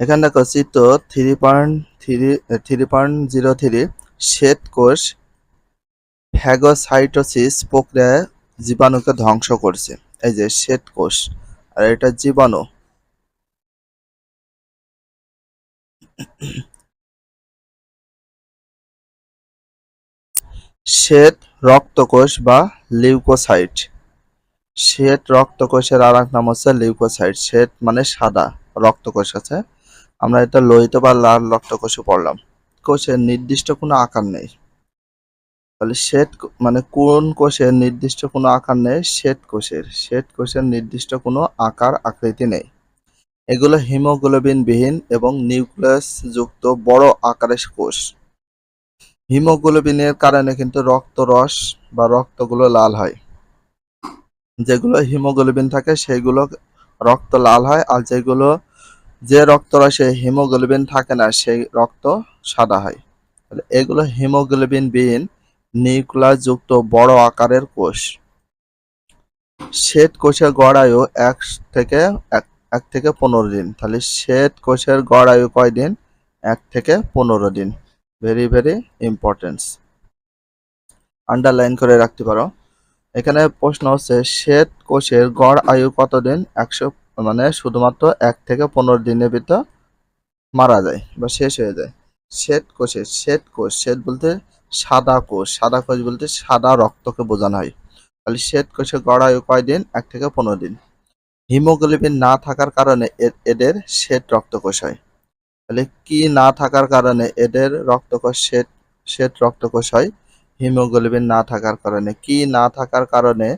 এখানে দেখো চিত্র three point three three point zero three শ্বেত কোষ ফ্যাগোসাইটোসিস প্রক্রিয়ায় জীবাণুকে ধ্বংস করছে। এই যে শ্বেত কোষ, আর এটা জীবাণু। শ্বেত রক্তকোষ বা লিউকোসাইট শ্বেত রক্তকোষের আর এক নাম হচ্ছে লিউকোসাইট শ্বেত মানে সাদা, রক্তকোষ আছে। আমরা এটা লোহিত বা লাল রক্তকোষে পড়লাম। কোষের নির্দিষ্ট কোনো আকার নেই। তাহলে শ্বেত মানে কোন কোষের নির্দিষ্ট কোনো আকার নেই? শ্বেত কোষের। শ্বেত কোষের নির্দিষ্ট কোনো আকার আকৃতি নেই। এগুলো হিমোগ্লোবিন বিহীন এবং নিউক্লিয়াস যুক্ত বড় আকারের কোষ। হিমোগ্লোবিনের কারণে কিন্তু রক্ত রস বা রক্তগুলো লাল হয়। যেগুলো হিমোগ্লোবিন থাকে, সেগুলো রক্ত লাল হয় আর যেগুলো যে রক্তরসে হিমোগ্লোবিন থাকে না, সেই রক্ত সাদা হয়। তাহলে এগুলো হিমোগ্লোবিন বিহীন নিউক্লিয়াস যুক্ত বড় আকারের কোষ। শ্বেত কোষের গড় আয়ু এক থেকে এক থেকে পনেরো দিন। তাহলে শ্বেত কোষের গড় আয়ু কয় দিন? এক থেকে পনেরো দিন। ভেরি ভেরি ইম্পর্টেন্স আন্ডারলাইন করে রাখতে পারো। এখানে প্রশ্ন হচ্ছে, শ্বেত কোষের গড় আয়ু কতদিন একশো মানে শুধুমাত্র এক থেকে পনেরো দিনের ভিতর মারা যায় বা শেষ হয়ে যায়। শ্বেত কোষের, শ্বেত কোষ, শ্বেত বলতে সাদা কোষ সাদা কোষ বলতে সাদা রক্তকে বোঝানো হয়। তাহলে শ্বেত কোষের গড়ায় কয়দিন এক থেকে পনেরো দিন। হিমোগ্লোবিন না থাকার কারণে এদের শ্বেত রক্তকোষ হয়। তাহলে কি না থাকার কারণে এদের রক্তকোষ শ্বেত শ্বেত রক্তকোষ হয়? হিমোগ্লোবিন না থাকার কারণে। কি না থাকার কারণে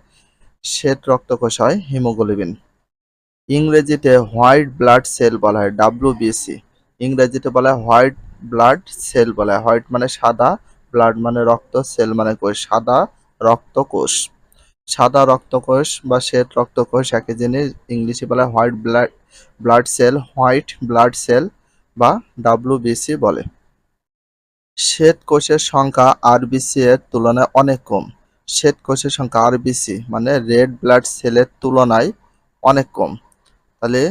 শ্বেত রক্তকোষ হয়? হিমোগ্লোবিন। ইংরেজিতে হোয়াইট ব্লাড সেল বলা হয় ডাব্লিউবিসি ইংরেজিতে বলা হয় হোয়াইট ব্লাড সেল বলা হয়, হোয়াইট মানে সাদা, ব্লাড মানে রক্ত, সেল মানে কোষ, সাদা রক্তকোষ। সাদা রক্তকোষ বা শ্বেত রক্তকোষ একই জিনিস, ইংলিশে বলা হয় white blood blood cell, white blood cell বা ডাব্লিউবিসি বলে। শ্বেত কোষের সংখ্যা আরবিসি এর তুলনায় অনেক কম। শ্বেত কোষের সংখ্যা আরবিসি মানে রেড ব্লাড সেলের তুলনায় অনেক কম। তাহলে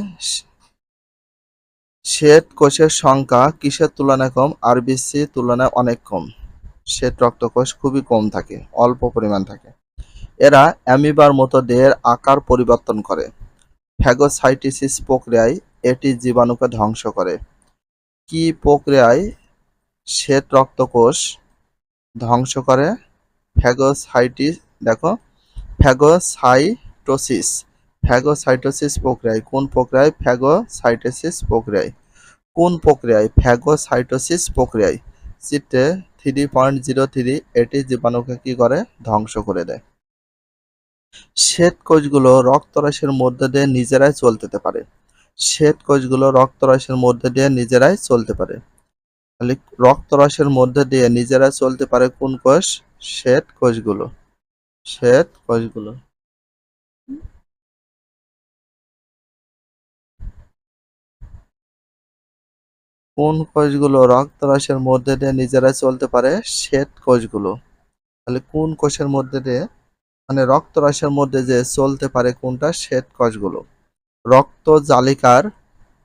শ্বেত কোষের সংখ্যা কিসের তুলনায় কম? আরবিসি তুলনায় অনেক কম। শ্বেত রক্তকোষ খুবই কম থাকে, অল্প পরিমাণ থাকে। এরা অ্যামিবার মতো দেহের আকার পরিবর্তন করে। ফ্যাগোসাইটিসিস প্রক্রিয়ায় এটি জীবাণুকে ধ্বংস করে। কি প্রক্রিয়ায় শ্বেত রক্তকোষ ধ্বংস করে? ফ্যাগোসাইটিস দেখো। ফ্যাগোসাইটোসিস ফ্যাগোসাইটোসিস প্রক্রিয়ায়। কোন প্রক্রিয়ায়? ফ্যাগোসাইটোসিস প্রক্রিয়ায়। কোন প্রক্রিয়ায়? ফ্যাগোসাইটোসিস প্রক্রিয়ায়। চিত্রে থ্রি পয়েন্ট জিরো থ্রি এটি জীবাণুকে কি করে? ধ্বংস করে দেয়। শ্বেত কোষগুলো রক্তরসের মধ্যে দিয়ে নিজেরাই চলতে পারে। শ্বেত কোষগুলো রক্তরসের মধ্যে দিয়ে নিজেরাই চলতে পারে। তাহলে রক্তরসের মধ্যে দিয়ে নিজেরা চলতে পারে কোন কোষ? শ্বেত কোষগুলো শ্বেত কোষগুলো কোন কোষগুলো রক্তরসের মধ্যে দিয়ে নিজেরাই চলতে পারে? শ্বেত কোষগুলো। তাহলে কোন কোষের মধ্যে দিয়ে? মানে রক্তরসের মধ্যে যে চলতে পারে কোনটা? শ্বেত কোষগুলো। রক্ত জালিকার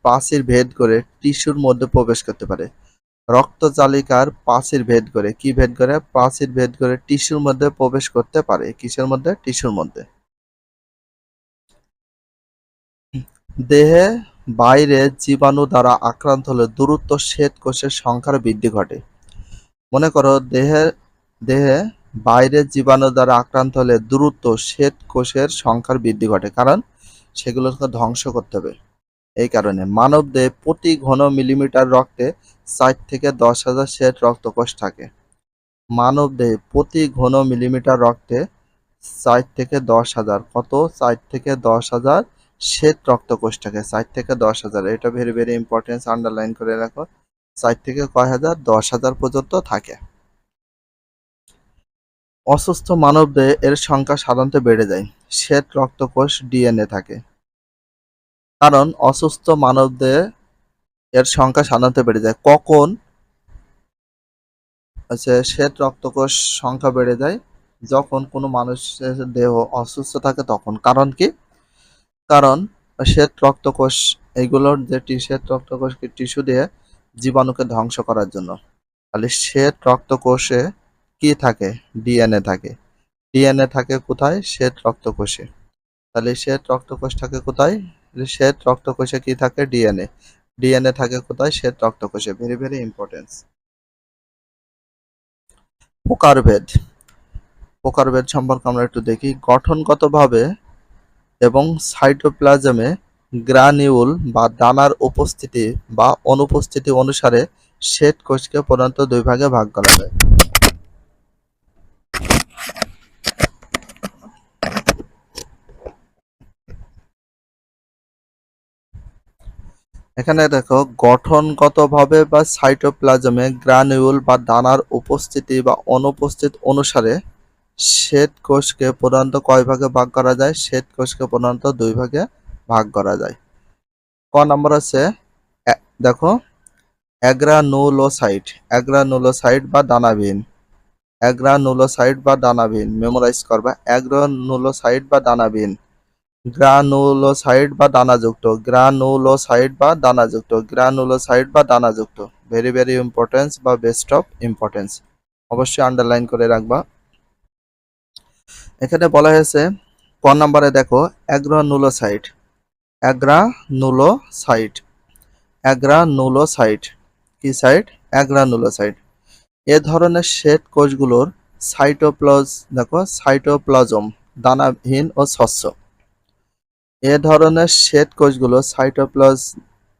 প্রাচীর ভেদ করে টিস্যুর মধ্যে প্রবেশ করতে পারে। রক্ত জালিকার প্রাচীর ভেদ করে কি ভেদ করে? প্রাচীর ভেদ করে টিস্যুর মধ্যে প্রবেশ করতে পারে। কিসের মধ্যে? টিস্যুর মধ্যে। দেহে বাইরে জীবাণু দ্বারা আক্রান্ত হলে দ্রুত শ্বেত কোষের সংখ্যার বৃদ্ধি ঘটে। মনে করো দেহে দেহে বাইরে জীবাণু দ্বারা আক্রান্ত হলে দ্রুত শ্বেত কোষের সংখ্যার বৃদ্ধি ঘটে, কারণ সেগুলোকে ধ্বংস করতে হবে। এই কারণে মানব দেহে প্রতি ঘন মিলিমিটার রক্তে চার থেকে দশ হাজার শ্বেত রক্তকোষ থাকে। মানব দেহে প্রতি ঘন মিলিমিটার রক্তে চার থেকে দশ হাজার, কত? চার থেকে দশ হাজার শ্বেত রক্তকোষ থাকে চার থেকে দশ হাজার, এটা ভেরি ভেরি ইম্পর্টেন্স আন্ডারলাইন করে রাখো, চার থেকে কয় হাজার, দশ হাজার পর্যন্ত থাকে। অসুস্থ মানবদেহে এর সংখ্যা সাধারণত বেড়ে যায়, শ্বেত রক্তকোষ ডিএনএ থাকে। কারণ অসুস্থ মানবদেহে এর সংখ্যা সাধারণত বেড়ে যায়। কখন? হচ্ছে শ্বেত রক্তকোষ সংখ্যা বেড়ে যায়, যখন কোনো মানুষের দেহ অসুস্থ থাকে তখন। কারণ কি? কারণ শ্বেত রক্তকোষ এইগুলোর যে শ্বেত রক্তকোষকে টিস্যু দিয়ে জীবাণুকে ধ্বংস করার জন্য। তাহলে শ্বেত রক্তকোষে কি থাকে? ডিএনএ থাকে। ডিএনএ থাকে কোথায়? শ্বেত রক্তকোষে। তাহলে শ্বেত রক্তকোষ থাকে কোথায়? শ্বেত রক্তকোষে কি থাকে? ডিএনএ। ডিএনএ থাকে কোথায়? শ্বেত রক্তকোষে। ভেরি ভেরি ইম্পর্টেন্স প্রকারভেদ প্রকারভেদ সম্পর্কে আমরা একটু দেখি। গঠনগতভাবে এবং সাইটোপ্লাজমে গ্রানিউল বা দানার উপস্থিতি বা অনুপস্থিতি অনুসারে শ্বেত কোষকে প্রধানত দুই ভাগে ভাগ করা যায়। এখানে দেখো, গঠনগতভাবে বা সাইটোপ্লাজমে গ্রানিউল বা দানার উপস্থিতি বা অনুপস্থিত অনুসারে শ্বেত কোষকে প্রধানত কয় ভাগে ভাগ করা যায়? শ্বেত কোষকে প্রধানত দুই ভাগে ভাগ করা যায়। ক নম্বর আছে দেখো, অ্যাগ্রানুলোসাইট। অ্যাগ্রানুলোসাইট বা দানাবিহীন। অ্যাগ্রানুলোসাইট বা দানাবিহীন। মেমোরাইজ করবা। অ্যাগ্রানুলোসাইট বা দানাবিহীন। গ্রানুলোসাইট বা দানাযুক্ত। গ্রানুলোসাইট বা দানাযুক্ত। গ্রানুলোসাইট বা দানাযুক্ত। ভেরি ভেরি ইম্পর্টেন্স বা বেস্ট অফ ইম্পর্টেন্স অবশ্যই আন্ডারলাইন করে রাখবা। এখানে বলা হয়েছে, ক নম্বরে দেখো, অ্যাগ্রানুলোসাইট। অ্যাগ্রানুলোসাইট। অ্যাগ্রানুলোসাইট। কি সাইট? অ্যাগ্রানুলোসাইট। এ ধরনের শ্বেত কোষগুলোর সাইটোপ্লাজ, দেখো, সাইটোপ্লাজম, দানাহীন ও স্বচ্ছ। এ ধরনের শ্বেত কোষগুলো সাইটোপ্লাজ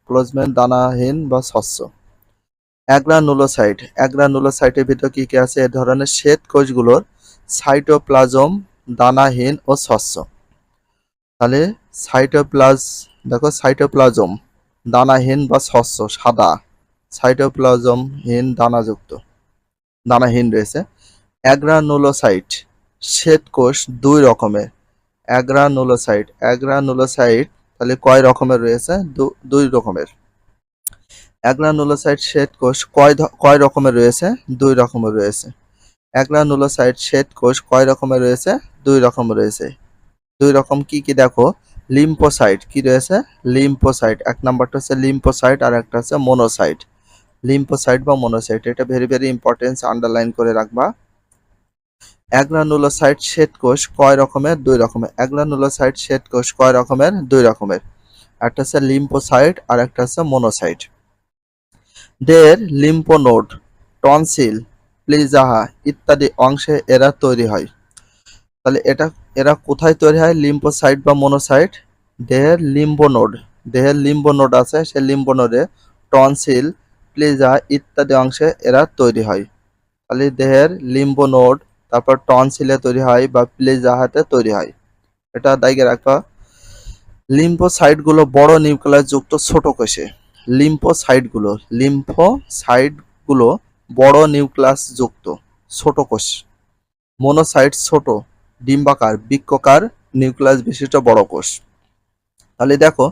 প্লাজমের দানাহীন বা স্বচ্ছ। অ্যাগ্রানুলোসাইট। অ্যাগ্রানুলোসাইটের ভিতর কি কি আছে? এ ধরনের শ্বেত কোষগুলোর সাইটোপ্লাজম, দানাহীন ও স্বচ্ছ। তাহলে সাইটোপ্লাজ দেখো সাইটোপ্লাজম, দানাহীন বা স্বচ্ছ, সাদা। সাইটোপ্লাজমহীন, দানাযুক্ত। দানাহীন রয়েছে। অ্যাগ্রানুলোসাইট শ্বেত কোষ দুই রকমের। অ্যাগ্রানুলোসাইট অ্যাগ্রানুলোসাইট, তাহলে কয় রকমের রয়েছে? দুই রকমের। অ্যাগ্রানুলোসাইট শ্বেত কোষ কয় কয় রকমের রয়েছে? দুই রকমের রয়েছে। অ্যাগ্রানুলোসাইট শ্বেত কোষ কয় রকমের রয়েছে? দুই রকমের রয়েছে। দুই রকম কি কি দেখো? লিম্পোসাইট কি রয়েছে? লিম্পোসাইট এক নাম্বারটা হচ্ছে লিম্পোসাইট আর একটা হচ্ছে মোনোসাইট লিম্পোসাইট বা মোনোসাইট এটা ভেরি ভেরি ইম্পর্টেন্স আন্ডারলাইন করে রাখবা। অ্যাগ্রানুলোসাইট শ্বেত কোষ কয় রকমের? দুই রকমের। অ্যাগ্রানুলোসাইট শ্বেত কোষ কয় রকমের? দুই রকমের। একটা হচ্ছে লিম্পোসাইট আর একটা হচ্ছে মোনোসাইট দের লিম্পোনোড টনসিল প্লিজাহা ইত্যাদি অংশে এরা তৈরি হয়। তাহলে এটা, এরা কোথায় তৈরি হয়? লিম্পোসাইট বা মোনোসাইট? দেহের লিম্বোনোড দেহের লিম্বোনোড আছে সেই লিম্বোনোডে টনসিল, প্লিজা ইত্যাদি অংশে এরা তৈরি হয়। তাহলে দেহের লিম্বোনোড তারপর টনসিলে তৈরি হয় বা প্লেজাহাতে তৈরি হয়। এটা দায়িকে রাখবা। লিম্ফোসাইটগুলো বড় নিউক্লিয়াস যুক্ত ছোট কোষে। লিম্ফোসাইটগুলো লিম্ফোসাইটগুলো বড় নিউক্লিয়াস যুক্ত, ছোট কোষ। মোনোসাইট ছোট, ডিম্বাকার বৃক্কাকার নিউক্লিয়াস বিশিষ্ট বড় কোষ। তাহলে দেখো,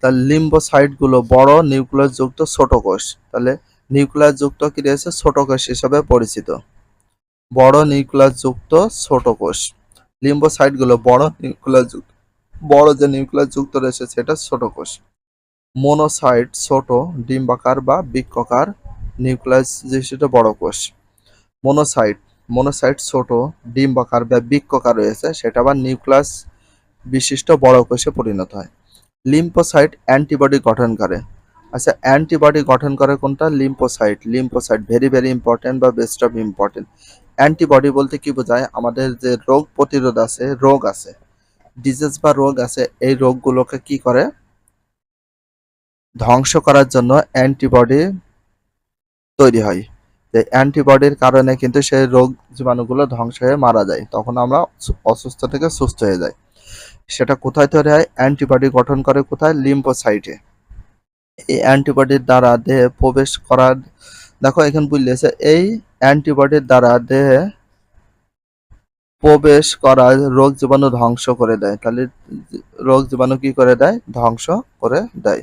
তাহলে লিম্ফোসাইটগুলো বড় নিউক্লিয়াস যুক্ত, ছোট কোষ। তাহলে নিউক্লিয়াস যুক্ত কি রয়েছে? ছোট কোষ হিসাবে পরিচিত। বড় নিউক্লিয়াস যুক্ত, ছোট কোষ। লিম্বোসাইটগুলো বড় নিউক্লিয়াস যুক্ত, বড় যে নিউক্লিয়াস যুক্ত রয়েছে সেটা ছোট কোষ। মোনোসাইট ছোট, ডিম্বাকার বা বৃক্কাকার নিউক্লিয়াস বিশিষ্ট বড় কোষ। মোনোসাইট। মনোসাইট ছোট ডিম্বাকার বা বৃক্কাকার রয়েছে, সেটা আবার নিউক্লিয়াস বিশিষ্ট বড় কোষে পরিণত হয়। লিম্ফোসাইট অ্যান্টিবডি গঠন করে। আচ্ছা অ্যান্টিবডি গঠন করে কোনটা? Lymphocyte. Lymphocyte very very important বা বেস্ট অফ ইম্পর্টেন্ট। অ্যান্টিবডি বলতে কি বোঝায়? আমাদের যে রোগ প্রতিরোধ আছে, রোগ আছে। ডিজিজ বা রোগ আছে, এই রোগগুলোকে কি করে? ধ্বংস করার জন্য অ্যান্টিবডি তৈরি হয়। যে অ্যান্টিবডির কারণে কিন্তু সেই রোগ জীবাণুগুলো ধ্বংস হয়ে মারা যায়। তখন আমরা অসুস্থ থেকে সুস্থ হয়ে যাই। সেটা কোথায় তৈরি হয়? অ্যান্টিবডি গঠন করে কোথায়? লিম্ফোসাইটে। এই অ্যান্টিবডির দ্বারা দেহে প্রবেশ করার, দেখো এখানে বুঝলেছে, এই অ্যান্টিবডির দ্বারা দেহে প্রবেশ করা রোগ জীবাণু ধ্বংস করে দেয়। তাহলে রোগ জীবাণু কি করে দেয়? ধ্বংস করে দেয়।